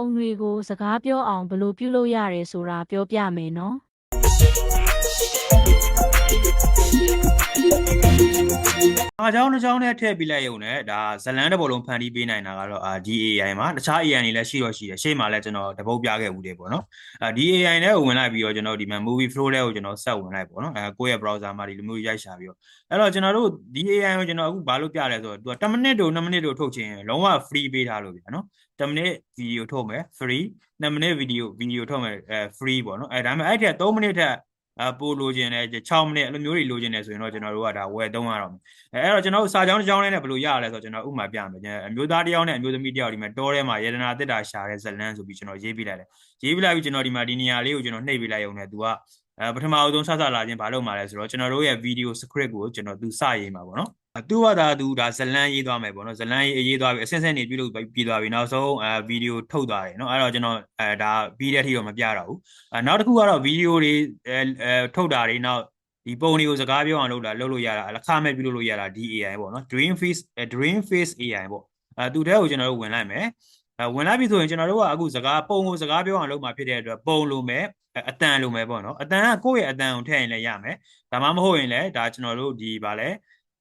ပုံတွေကိုစကားပြောအောင်ဘယ်လိုပြုလုပ်ရတယ်ဆိုတာပြောပြမယ်နော် အားကြောင်းတစ်ကြောင်းနဲ့ထည့်ပြလိုက်ရုံနဲ့ဒါဇလန်းတစ်ပုတ်လုံးဖန်တီးပေးနိုင်တာကတော့အာ DAI မှာတခြား AI တွေလည်းရှိတော့ရှိတယ်ရှေ့မှာလည်းကျွန်တော်တပုတ်ပြခဲ့ဦးတယ်ပေါ့နော်အာ DAI နဲ့ဝင်လိုက်ပြီးတော့ကျွန်တော်ဒီမှာ movie flow လေးကိုကျွန်တော်ဆက်ဝင်လိုက်ပေါ့နော်အဲကိုယ့်ရဲ့ browser မှာဒီလိုမျိုးရိုက်ရှာပြီးတော့အဲ့တော့ကျွန်တော်တို့ DAI ကိုကျွန်တော်အခုဘာလို့ပြလဲဆိုတော့သူက10မိနစ်တို့2မိနစ်တို့ထုတ်ချင်ရင်လုံးဝ free ပေးထားလို့ဗျာနော်10မိနစ် video ထုတ်မယ် free 2မိနစ် video video ထုတ်မယ်အဲ free ပေါ့နော်အဲဒါပေမဲ့အဲ့ထက်3မိနစ်ထက် အပိုလိုချင်တယ်6မိနစ်အဲ့လိုမျိုးတွေလိုချင်တယ်ဆိုရင်တော့ကျွန်တော်တို့ကဒါဝယ်သုံးရတော့မယ်အဲအဲ့တော့ကျွန်တော်တို့စာကြောင်းတစ်ကြောင်းလေးနဲ့ဘယ်လိုရရလဲဆိုတော့ကျွန်တော်ဥပမာပြမယ်ကျွန်တော်အမျိုးသားတစ်ယောက်နဲ့အမျိုးသမီးတစ်ယောက်ဒီမှာတောထဲမှာယေဒနာတစ်တာရှာတဲ့ဇလန်းဆိုပြီးကျွန်တော်ရေးပြလိုက်တယ်ရေးပြလိုက်ပြီးကျွန်တော်ဒီမှာဒီနေရာလေးကိုကျွန်တော်နှိပ်ပြလိုက်ရုံနဲ့ तू ကအဲပထမအဆုံးစစလာခြင်းဘာလုပ်မှာလဲဆိုတော့ကျွန်တော်တို့ရဲ့ video script ကိုကျွန်တော် तू စရေးမှာပေါ့နော် သူကဒါသူဒါဇလန်းရေးသွားမယ်ပေါ့နော်ဇလန်းရေးရေးသွားပြီအစင်းစင်းနေပြုလုပ်ပြီးသွားပြီနောက်ဆုံးအဲဗီဒီယိုထုတ်သွားတယ်နော်အဲ့တော့ကျွန်တော်အဲဒါပြီးတဲ့အထိတော့မပြတော့ဘူးအဲနောက်တစ်ခုကတော့ဗီဒီယိုတွေအဲအဲထုတ်တာတွေနောက်ဒီပုံတွေကိုစကားပြောအောင်လုပ်တာလုပ်လို့ရတာအခမဲ့ပြုလုပ်လို့ရတာဒီ AI ပေါ့နော် dream face dream face AI ပေါ့အဲသူတဲကိုကျွန်တော်တို့ဝင်လိုက်မယ်အဲဝင်လိုက်ပြီဆိုရင်ကျွန်တော်တို့ကအခုစကားပုံကိုစကားပြောအောင်လုပ်မှာဖြစ်တဲ့အတွက်ပုံလိုမယ်အတန်လိုမယ်ပေါ့နော်အတန်ကကိုယ့်ရဲ့အတန်ကိုထည့်ရင်လည်းရမယ်ဒါမှမဟုတ်ရင်လည်းဒါကျွန်တော်တို့ဒီဗာလဲ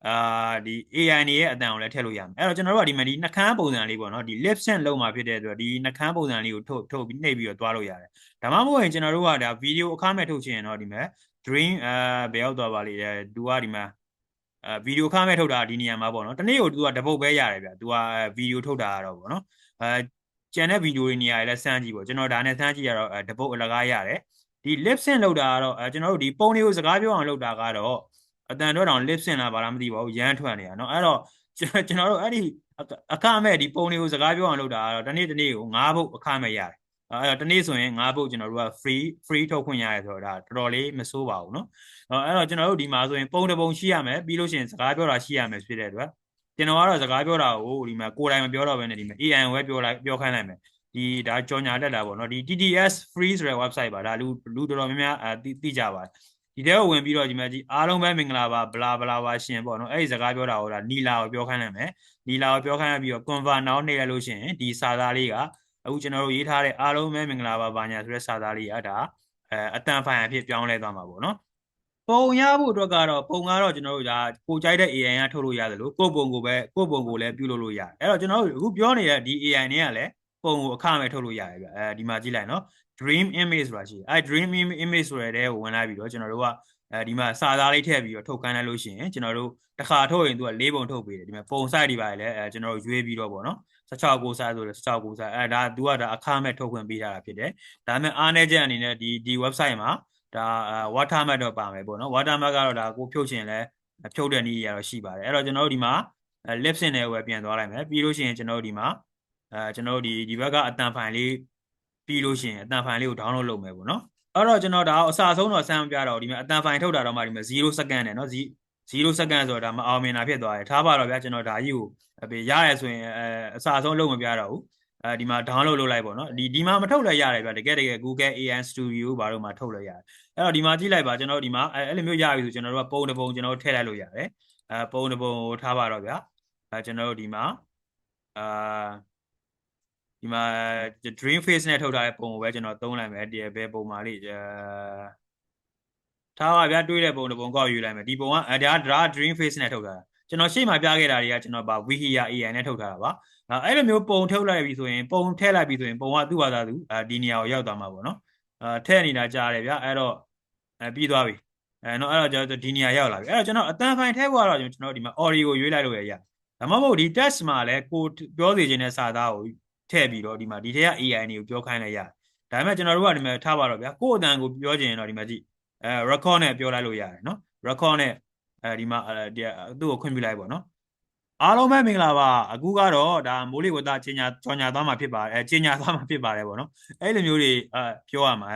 အာဒီ AI နေရဲ့အတန်ကိုလည်းထည့်လို့ရမယ်အဲ့တော့ကျွန်တော်တို့ကဒီမှာဒီနှကန်းပုံစံလေးပေါ့နော်ဒီ lip sync လုပ်မှာဖြစ်တဲ့အတွက်ဒီနှကန်းပုံစံလေးကိုထုတ်ထုတ်ပြီးနှိပ်ပြီးတော့တွားလို့ရတယ်ဒါမှမဟုတ်ရင်ကျွန်တော်တို့ကဒါဗီဒီယိုအခမဲ့ထုတ်ချင်ရင်တော့ဒီမှာ dream အဲဘယ်ရောက်သွားပါလိမ့်လဲသူကဒီမှာအဲဗီဒီယိုခါမဲ့ထုတ်တာဒီနေရာမှာပေါ့နော်တနေ့ကိုသူကတပုတ်ပဲရတယ်ဗျသူကဗီဒီယိုထုတ်တာကတော့ပေါ့နော်အဲကျန်တဲ့ဗီဒီယိုတွေနေရာတွေလည်းစမ်းကြည့်ပေါ့ကျွန်တော်ဒါနဲ့စမ်းကြည့်ရတော့တပုတ်အလကားရတယ်ဒီ lip sync လုပ်တာကတော့အဲကျွန်တော်တို့ဒီပုံတွေကိုစကားပြောအောင်လုပ်တာကတော့ အတန်တော့တောင် lip sync လားဘာလားမသိပါဘူးရမ်းထွက်နေတာเนาะအဲ့တော့ကျွန်တော်တို့အဲ့ဒီအခမဲ့ဒီပုံတွေကိုစကားပြောအောင်လုပ်တာကတော့တနေ့တနေ့ကို9ပုတ်အခမဲ့ရတယ်အဲ့တော့တနေ့ဆိုရင်၅ပုတ်ကျွန်တော်တို့က free free ထုတ်ခွင့်ရတယ်ဆိုတော့ဒါတော်တော်လေးမစိုးပါဘူးเนาะအဲ့တော့ကျွန်တော်တို့ဒီမှာဆိုရင်ပုံတစ်ပုံရှိရမယ်ပြီးလို့ရှိရင်စကားပြောတာရှိရမယ်ဖြစ်တဲ့အတွက်ကျွန်တော်ကတော့စကားပြောတာကိုဒီမှာကိုယ်တိုင်မပြောတော့ဘဲနဲ့ဒီမှာ AI ဝဲပြောလိုက်ပြောခိုင်းလိုက်မယ်ဒီဒါကြော်ညာတက်တာပေါ့เนาะဒီ TTS free ဆိုတဲ့ website ပါဒါလူလူတော်တော်များများအသိသိကြပါတယ် ဒီတဲကိုဝင်ပြီးတော့ဒီမှာကြီးအားလုံးပဲမင်္ဂလာပါဘလာဘလာပါရှင်ပေါ့နော်အဲ့ဒီစကားပြောတာကိုဒါနီလာကိုပြောခိုင်းလိုက်မယ်နီလာကိုပြောခိုင်းရပြီးတော့ convert now နှိပ်လိုက်လို့ရှိရင်ဒီစာသားလေးကအခုကျွန်တော်တို့ရေးထားတဲ့အားလုံးပဲမင်္ဂလာပါဘာညာဆိုတဲ့စာသားလေးကဒါအဲအတန်ဖိုင်အဖြစ်ပြောင်းလဲသွားမှာပေါ့နော်ပုံရဖို့အတွက်ကတော့ပုံကတော့ကျွန်တော်တို့ဒါကိုကြိုက်တဲ့ AI ကထုတ်လို့ရတယ်လို့ကိုယ့်ပုံကိုပဲကိုယ့်ပုံကိုလည်းပြုလုပ်လို့ရတယ်အဲ့တော့ကျွန်တော်တို့အခုပြောနေတဲ့ဒီ AI နဲ့ကလည်း ပုံကိုအခမဲ့ထုတ်လို့ရတယ်ဗျအဲဒီမှာကြည့်လိုက်နော် dream image ဆိုတာရှိတယ်အဲ dream image ဆိုတဲ့တဲကိုဝင်လိုက်ပြီးတော့ကျွန်တော်တို့ကအဲဒီမှာစာသားလေးထည့်ပြီးတော့ထုတ်ခိုင်းလိုက်လို့ရှိရင်ကျွန်တော်တို့တစ်ခါထုတ်ရင်သူက၄ပုံထုတ်ပေးတယ်ဒီမှာပုံ site တွေပါလေအဲကျွန်တော်တို့ရွေးပြီးတော့ပေါ့နော်16ကိုစားဆိုလဲ16ကိုစားအဲဒါသူကဒါအခမဲ့ထုတ်ခွင့်ပေးထားတာဖြစ်တယ်ဒါပေမဲ့အားနေချက်အနေနဲ့ဒီဒီ website မှာဒါ watermark တော့ပါမယ်ပေါ့နော် watermark ကတော့ဒါကိုဖြုတ်ချင်လဲဖြုတ်တဲ့နည်းရတော့ရှိပါတယ်အဲ့တော့ကျွန်တော်တို့ဒီမှာ lip sync နဲ့ပဲပြန်သွားလိုက်မယ်ပြီးလို့ရှိရင်ကျွန်တော်တို့ဒီမှာ အဲကျွန်တော်တို့ဒီဒီဘက်ကအတန်ဖိုင်လေးပြီးလို့ရှိရင်အတန်ဖိုင်လေးကို download လုပ်မယ်ပေါ့နော်အဲ့တော့ကျွန်တော်ဒါအစားဆုံးတော့ဆန်းမပြတော့ဒီမှာအတန်ဖိုင်ထုတ်တာတော့မှဒီမှာ0 second နဲ့နော်0 second ဆိုတော့ဒါမအောင်မြင်တာဖြစ်သွားတယ်ထားပါတော့ဗျာကျွန်တော်ဒါကြီးကိုပေးရရဲဆိုရင်အဲအစားဆုံးလုံးမပြတော့ဘူးအဲဒီမှာ download လုပ်လိုက်ပေါ့နော်ဒီဒီမှာမထုတ်လည်းရတယ်ဗျာတကယ်တကယ် Google AI Studio ဘာလို့မှထုတ်လည်းရတယ်အဲ့တော့ဒီမှာကြည့်လိုက်ပါကျွန်တော်ဒီမှာအဲအဲ့လိုမျိုးရပြီဆိုကျွန်တော်တို့ကပုံတစ်ပုံကျွန်တော်တို့ထည့်လိုက်လို့ရတယ်အဲပုံတစ်ပုံကိုထားပါတော့ဗျာအဲကျွန်တော်တို့ဒီမှာအာ ဒီမှာ dream face နဲ့ထုတ်ထားတဲ့ပုံကိုပဲကျွန်တော်သုံးလိုက်မယ်ဒီဘယ်ပုံမှာလေးအဲထားပါဗျာတွေးတဲ့ပုံတစ်ပုံကောက်ယူလိုက်မယ်ဒီပုံကအဲဒါ draw dream face နဲ့ထုတ်ထားတာကျွန်တော်ရှေ့မှာပြခဲ့တာတွေကကျွန်တော်ဗာ Wikia AI နဲ့ထုတ်ထားတာပါအဲ့လိုမျိုးပုံထုတ်လိုက်ပြီဆိုရင်ပုံထည့်လိုက်ပြီဆိုရင်ပုံကသူ့ဘာသာသူဒီနေရာကိုရောက်သွားမှာပေါ့နော်အဲထည့်နေတာကြားတယ်ဗျာအဲ့တော့အဲပြီးသွားပြီအဲနော်အဲ့တော့ကျွန်တော်ဒီနေရာရောက်လာပြီအဲ့တော့ကျွန်တော်အတန်ဖိုင်ထည့်ဖို့ကတော့ကျွန်တော်ဒီမှာ audio ရွေးလိုက်လို့ရရဒါမှမဟုတ်ဒီ test မှာလည်းကိုပြောစီခြင်းတဲ့စာသားကို ထည့်ပြီးတော့ဒီမှာဒီထဲက AI တွေကိုပြောခိုင်းလိုက်ရတယ်ဒါပေမဲ့ကျွန်တော်တို့ကဒီမှာထားပါတော့ဗျာကို့အတန်ကိုပြောခြင်းရင်တော့ဒီမှာကြည့်အဲ record နဲ့ပြောလိုက်လို့ရတယ်နော် record နဲ့အဲဒီမှာဒီသူ့ကိုခွင့်ပြုလိုက်ပေါ့နော်အားလုံးပဲမင်္ဂလာပါအခုကတော့ဒါမိုးလေဝသကြီးညာကြော်ညာသွားမှာဖြစ်ပါတယ်အဲကြီးညာသွားမှာဖြစ်ပါတယ်ပေါ့နော်အဲ့လိုမျိုးတွေအဲပြောရမှာ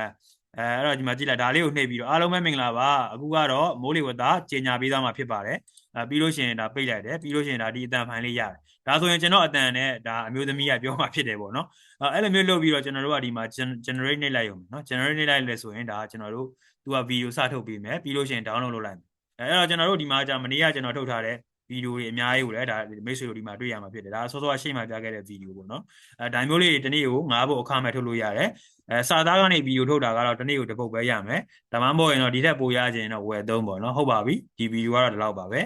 အဲအဲ့တော့ဒီမှာကြည့်လိုက်ဒါလေးကိုနှိပ်ပြီးတော့အားလုံးပဲမင်္ဂလာပါအခုကတော့မိုးလေဝသကြီးညာပေးသွားမှာဖြစ်ပါတယ်အဲပြီးလို့ရှိရင်ဒါပိတ်လိုက်တယ်ပြီးလို့ရှိရင်ဒါဒီအတန်ဖိုင်လေးရတယ်ဒါဆိုရင်ကျွန်တော်အတန်နဲ့ဒါအမျိုးသမီးကပြောမှာဖြစ်တယ်ပေါ့နော်အဲ့လိုမျိုးလုပ်ပြီးတော့ကျွန်တော်တို့ကဒီမှာ generate နှိပ်လိုက်ရုံနော် generate နှိပ်လိုက်လဲဆိုရင်ဒါကျွန်တော်တို့သူက video စထုတ်ပေးမယ်ပြီးလို့ရှိရင် download လုပ်လိုက်မယ်အဲ့တော့ကျွန်တော်တို့ဒီမှာじゃမနေ့ကကျွန်တော်ထုတ်ထားတဲ့ဗီဒီယိုတွေအများကြီးကိုလည်းဒါမိတ်ဆွေတို့ဒီမှာတွေ့ရမှာဖြစ်တယ်ဒါဆောစောကရှေ့မှာပြခဲ့တဲ့ဗီဒီယိုပေါ့နော်အဲဒါမျိုးလေးတွေတစ်နေ့ကို9ပုတ်အခမဲ့ထုတ်လို့ရတယ် အဲစာသားကနေဗီဒီယိုထုတ်တာကတော့တစ်နေ့ကိုတစ်ပုတ်ပဲရမယ်ဒါမှမဟုတ်ရင်တော့ဒီထက်ပိုရခြင်းတော့ဝယ်သုံးပေါ့နော်ဟုတ်ပါပြီဒီဗီဒီယိုကတော့ဒီလောက်ပါပဲ